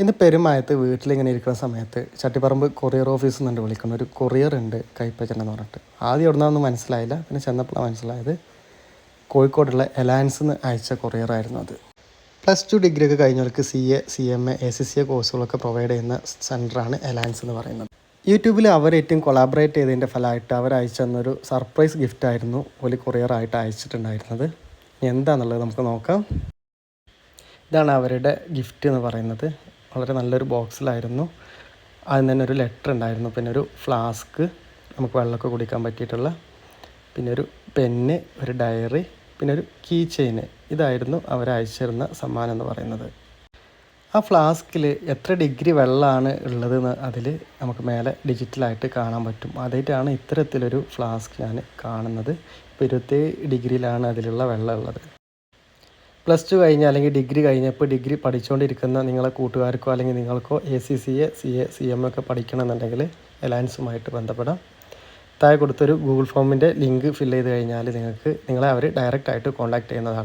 ഇന്ന് പെരുമായത്ത് വീട്ടിലിങ്ങനെ ഇരിക്കുന്ന സമയത്ത് ചട്ടിപ്പറമ്പ് കൊറിയർ ഓഫീസിൽ നിന്നുണ്ട് വിളിക്കുന്ന ഒരു കൊറിയർ ഉണ്ട് കൈപ്പച്ചൻ എന്ന് പറഞ്ഞിട്ട്. ആദ്യം എവിടുന്നാന്നും മനസ്സിലായില്ല. പിന്നെ ചെന്നപ്പോഴാണ് മനസ്സിലായത് കോഴിക്കോടുള്ള അലയൻസ് നിന്ന് അയച്ച കൊറിയർ ആയിരുന്നു അത്. പ്ലസ് ടു ഡിഗ്രി ഒക്കെ കഴിഞ്ഞവർക്ക് C A C M A A C C A കോഴ്സുകളൊക്കെ provide ചെയ്യുന്ന സെന്ററാണ് അലയൻസ് എന്ന് പറയുന്നത്. യൂട്യൂബിൽ അവർ ഏറ്റവും കൊളാബറേറ്റ് ചെയ്തതിന്റെ ഫലമായിട്ട് അവർ അയച്ചു തന്നൊരു സർപ്രൈസ് ഗിഫ്റ്റ് ആയിരുന്നു ഒരു കൊറിയർ ആയിട്ട് അയച്ചിട്ടുണ്ടായിരുന്നത് എന്താണെന്നുള്ളത് നമുക്ക് നോക്കാം. ഇതാണ് അവരുടെ ഗിഫ്റ്റ് എന്ന് പറയുന്നത്. വളരെ നല്ലൊരു ബോക്സിലായിരുന്നു. അതിന് തന്നെ ഒരു ലെറ്റർ ഉണ്ടായിരുന്നു. പിന്നെ ഒരു ഫ്ലാസ്ക് നമുക്ക് വെള്ളമൊക്കെ കുടിക്കാൻ പറ്റിയിട്ടുള്ള. പിന്നെ ഒരു പെന്ന് ഒരു ഡയറി പിന്നെ ഒരു കീ ചെയിന്. ഇതായിരുന്നു അവർ അയച്ചിരുന്ന സമ്മാനം എന്ന് പറയുന്നത്. ആ ഫ്ലാസ്കിൽ എത്ര ഡിഗ്രി വെള്ളമാണ് ഉള്ളതെന്ന് അതിൽ നമുക്ക് മേലെ ഡിജിറ്റലായിട്ട് കാണാൻ പറ്റും. അതായിട്ടാണ് ഇത്തരത്തിലൊരു ഫ്ലാസ്ക് ഞാൻ കാണുന്നത്. ഇപ്പോൾ ഇരുപത്തേഴ് ഡിഗ്രിയിലാണ് അതിലുള്ള വെള്ളം ഉള്ളത്. പ്ലസ് ടു കഴിഞ്ഞ് അല്ലെങ്കിൽ ഡിഗ്രി കഴിഞ്ഞപ്പോൾ ഡിഗ്രി പഠിച്ചുകൊണ്ടിരിക്കുന്ന നിങ്ങളെ കൂട്ടുകാർക്കോ അല്ലെങ്കിൽ നിങ്ങൾക്കോ A C C A C A C M ഒക്കെ പഠിക്കണമെന്നുണ്ടെങ്കിൽ അലയൻസുമായിട്ട് ബന്ധപ്പെടാം. താഴെ കൊടുത്തൊരു ഗൂഗിൾ ഫോമിന്റെ ലിങ്ക് ഫില്ല് ചെയ്ത് കഴിഞ്ഞാൽ നിങ്ങൾക്ക് നിങ്ങളെ അവർ ഡയറക്റ്റായിട്ട് കോൺടാക്ട് ചെയ്യുന്നതാണ്.